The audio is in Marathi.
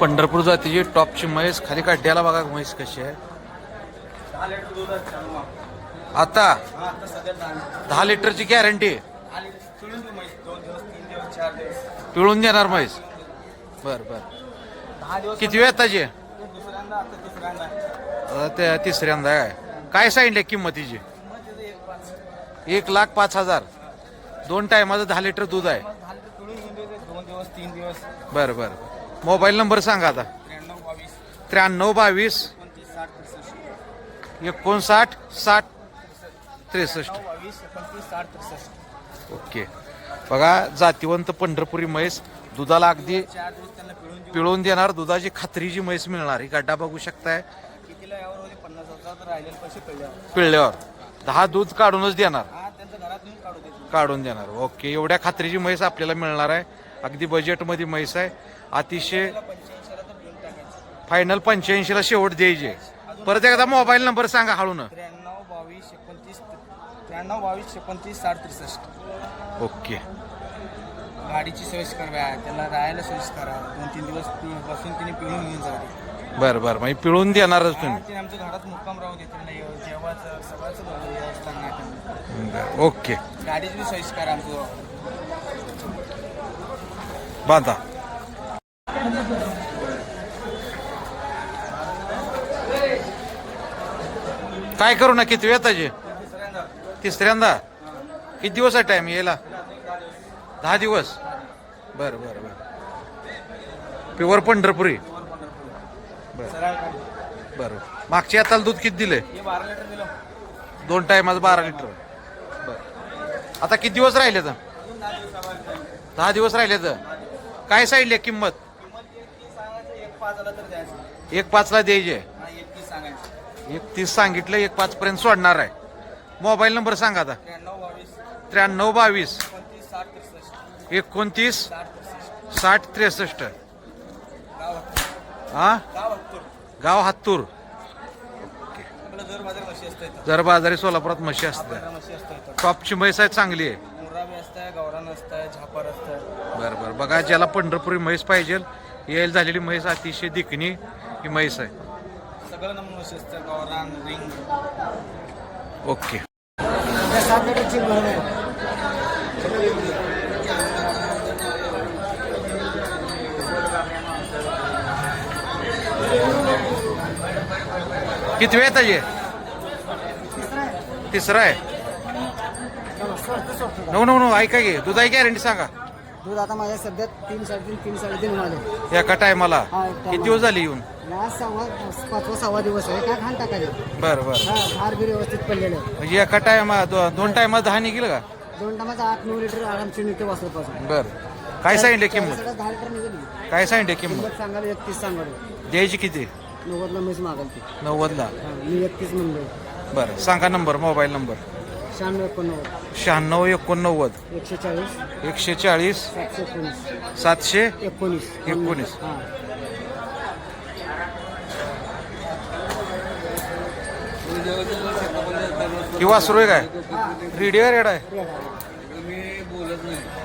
पंढरपूर जातीची टॉपची म्हैस. खाली काढ्याला बघा म्हैस कशी आहे. आता? दहा लिटरची गॅरंटी पिळून देणार म्हैस. बर बर. किती वेळ त्याची ते तिसऱ्यांदा काय काय सांगितले किंमत तिची एक लाख पाच हजार. दोन टायमाचं दहा लिटर दूध आहे. बरं बरं. मोबाईल नंबर सांगा आता. त्र्याण्णव बावीस. एकोणसाठ साठ त्रेसष्ट. ओके. बघा जातीवंत पंढरपुरी म्हैस दुधाला अगदी पिळून देणार. दुधाची खात्रीची म्हैस मिळणार. ही गड्डा बघू शकताय. पिळल्यावर. दहा दूध काढूनच देणार. काढून देणार. ओके. एवढ्या खात्रीची म्हैस आपल्याला मिळणार आहे. अगदी बजेटमध्ये म्हैस आहे. अतिशय फायनल पंच्याऐंशीला शेवट द्यायचे. परत एकदा मोबाईल नंबर सांगा हळून. त्र्याण्णव बावीस एकोणतीस त्र्याण्णव बावीस एकोणतीस साठ त्रेसष्ट ओके. गाडीची सोयीस्कर आहे त्याला राहायला सोयीस्कर दोन तीन दिवस बसून तिने पिळून घेऊन जाते बरं बरं. म्हणजे पिळून देणारच तुम्ही. आमच्या घरात मुक्काम राहू देते सगळ्याच बरं, ओके. गाडीची सोयीस्कर आमचं. बांधा. काय करू ना किती वेळ तिसऱ्यांदा. तिसऱ्यांदा किती दिवस आहे टाइम यायला? दहा दिवस? बर बर बर. प्युअर पंढरपुरी. बर. बर. मागची आता दूध किती दिले हे दोन टायमाचं बारा लिटर बर. आता किती दिवस राहिले तर दहा दिवस राहिले तर काय सांगितले किंमत? एक पाच तर द्यायचं एक पाचला द्यायचे. एकतीस सांगायचं एक तीस सांगितलं एक पाच पर्यंत सोडणार आहे. मोबाईल नंबर सांगा आता. त्र्याण्णव बावीस. एकोणतीस. साठ त्रेसष्ट. हा गाव हातूर जर बाजारी सोलापुरात म्हशी असतं टॉपची म्हैस आहे चांगली आहे. बी असतं गौरान असतं झापर असतं बरं बरं. बघा ज्याला पंढरपुरी म्हैस पाहिजे यायला झालेली म्हैस अतिशय दिखणी ही म्हैस आहे. सगळं नमुन असतं गौरान रिंग. ओके. किती वेळ त्याचे तिसरा आहे. नऊ नऊ नऊ ऐका घे दुधाई गॅरंटी सांगा? दूध आता माझ्या सध्या तीन साडेतीन तीन साडेतीन मिळाले. एका टायमाला. हा, एक time किती दिवस झाले येऊन? आज सहावा पाचवा सहावा दिवस आहे. काय घाण टाकायचे? बरं बरं. हा धार बी व्यवस्थित पडलेलं आहे. म्हणजे एका टायमा दोन टायमात दहा निघेल का? दोन टामाचा आठ नऊ लिटर आरामची निघते वासरूपासून. बरं. काय सांगितले किंमत? दहा लिटर निघेल काय सांगितले किंमत? किंमत सांगाल एकतीस सांगाल द्यायची किती? नव्वदला मीच मागाल ती नव्वदला. हा, मी एकतीस म्हणलो बरं सांगा नंबर मोबाईल नंबर. शहाण्णव एकोणनव्वद. शहाण्णव एकोणनव्वद. एकशे चाळीस एकशे चाळीस सातशे एकोणीस. सातशे? एकोणीस. एकोणीस. हा. ही वासरू आहे काय? रेडिओ रेड आहे. रेड आहे.